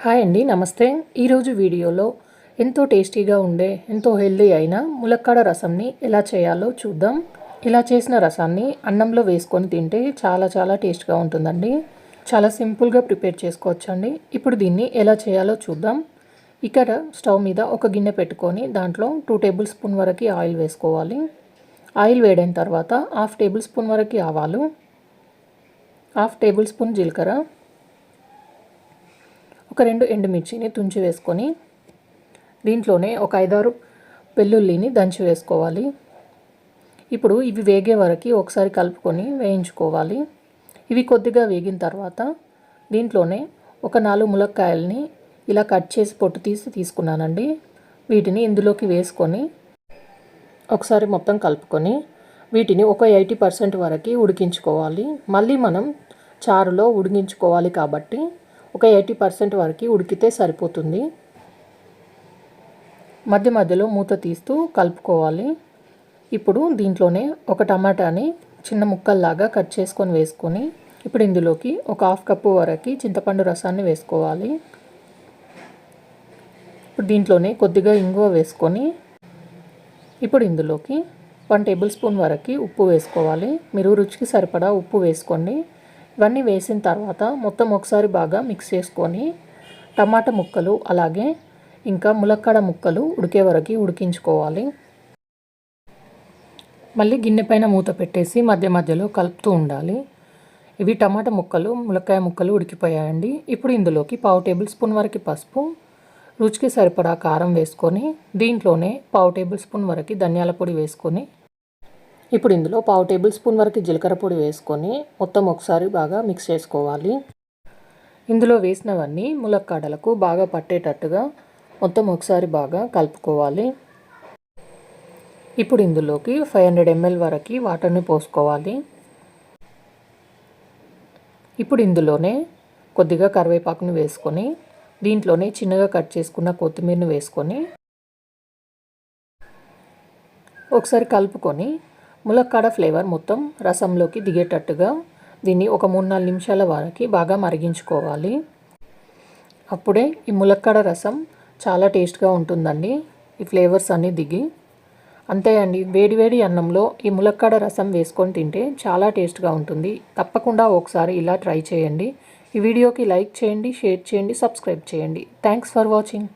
Hi అండి నమస్తే. ఈరోజు వీడియోలో ఎంతో టేస్టీగా ఉండే ఎంతో హెల్దీ అయిన ములక్కాడ రసంని ఎలా చేయాలో చూద్దాం. ఇలా చేసిన రసాన్ని అన్నంలో వేసుకొని తింటే చాలా చాలా టేస్ట్గా ఉంటుందండి. చాలా సింపుల్గా ప్రిపేర్ చేసుకోవచ్చండి. ఇప్పుడు దీన్ని ఎలా చేయాలో చూద్దాం. ఇక్కడ స్టవ్ మీద ఒక గిన్నె పెట్టుకొని దాంట్లో టూ టేబుల్ స్పూన్ వరకు ఆయిల్ వేసుకోవాలి. ఆయిల్ వేడైన తర్వాత హాఫ్ టేబుల్ స్పూన్ వరకు ఆవాలు హాఫ్ టేబుల్ స్పూన్ జీలకర్ర ఒక రెండు ఎండుమిర్చిని తుంచి వేసుకొని దీంట్లోనే ఒక ఐదారు వెల్లుల్లిని దంచి వేసుకోవాలి. ఇప్పుడు ఇవి వేగే వరకు ఒకసారి కలుపుకొని వేయించుకోవాలి. ఇవి కొద్దిగా వేగిన తర్వాత దీంట్లోనే ఒక నాలుగు ములక్కాయలని ఇలా కట్ చేసి పొట్టు తీసి తీసుకున్నానండి. వీటిని ఇందులోకి వేసుకొని ఒకసారి మొత్తం కలుపుకొని వీటిని ఒక ఎయిటీ పర్సెంట్ వరకు ఉడికించుకోవాలి. మళ్ళీ మనం చారులో ఉడికించుకోవాలి కాబట్టి ఒక ఎయిటీ పర్సెంట్ వరకు ఉడికితే సరిపోతుంది. మధ్య మధ్యలో మూత తీస్తూ కలుపుకోవాలి. ఇప్పుడు దీంట్లోనే ఒక టమాటాని చిన్న ముక్కల్లాగా కట్ చేసుకొని వేసుకొని ఇప్పుడు ఇందులోకి ఒక హాఫ్ కప్పు వరకు చింతపండు రసాన్ని వేసుకోవాలి. ఇప్పుడు దీంట్లోనే కొద్దిగా ఇంగువ వేసుకొని ఇప్పుడు ఇందులోకి వన్ టేబుల్ స్పూన్ వరకు ఉప్పు వేసుకోవాలి. మీరు రుచికి సరిపడా ఉప్పు వేసుకోండి. ఇవన్నీ వేసిన తర్వాత మొత్తం ఒకసారి బాగా మిక్స్ చేసుకొని టమాటా ముక్కలు అలాగే ఇంకా ములక్కాడ ముక్కలు ఉడికే వరకు ఉడికించుకోవాలి. మళ్ళీ గిన్నె పైన మూత పెట్టేసి మధ్య మధ్యలో కలుపుతూ ఉండాలి. ఇవి టమాటా ముక్కలు ములక్కాయ ముక్కలు ఉడికిపోయాయండి. ఇప్పుడు ఇందులోకి పావు టేబుల్ స్పూన్ వరకు పసుపు రుచికి సరిపడా కారం వేసుకొని దీంట్లోనే పావు టేబుల్ స్పూన్ వరకు ధనియాల పొడి వేసుకొని ఇప్పుడు ఇందులో పావు టేబుల్ స్పూన్ వరకు జీలకర్ర పొడి వేసుకొని మొత్తం ఒకసారి బాగా మిక్స్ చేసుకోవాలి. ఇందులో వేసినవన్నీ ములక్కాడలకు బాగా పట్టేటట్టుగా మొత్తం ఒకసారి బాగా కలుపుకోవాలి. ఇప్పుడు ఇందులోకి ఫైవ్ హండ్రెడ్ ఎంఎల్ వరకు వాటర్ని పోసుకోవాలి. ఇప్పుడు ఇందులోనే కొద్దిగా కరివేపాకుని వేసుకొని దీంట్లోనే చిన్నగా కట్ చేసుకున్న కొత్తిమీరని వేసుకొని ఒకసారి కలుపుకొని ములక్కాడ ఫ్లేవర్ మొత్తం రసంలోకి దిగేటట్టుగా దీన్ని ఒక మూడు నాలుగు నిమిషాల వరకు బాగా మరిగించుకోవాలి. అప్పుడే ఈ ములక్కాడ రసం చాలా టేస్ట్గా ఉంటుందండి. ఈ ఫ్లేవర్స్ అన్నీ దిగి అంతే అండి. వేడివేడి అన్నంలో ఈ ములక్కాడ రసం వేసుకొని తింటే చాలా టేస్ట్గా ఉంటుంది. తప్పకుండా ఒకసారి ఇలా ట్రై చేయండి. ఈ వీడియోకి లైక్ చేయండి షేర్ చేయండి సబ్స్క్రైబ్ చేయండి. Thanks for watching.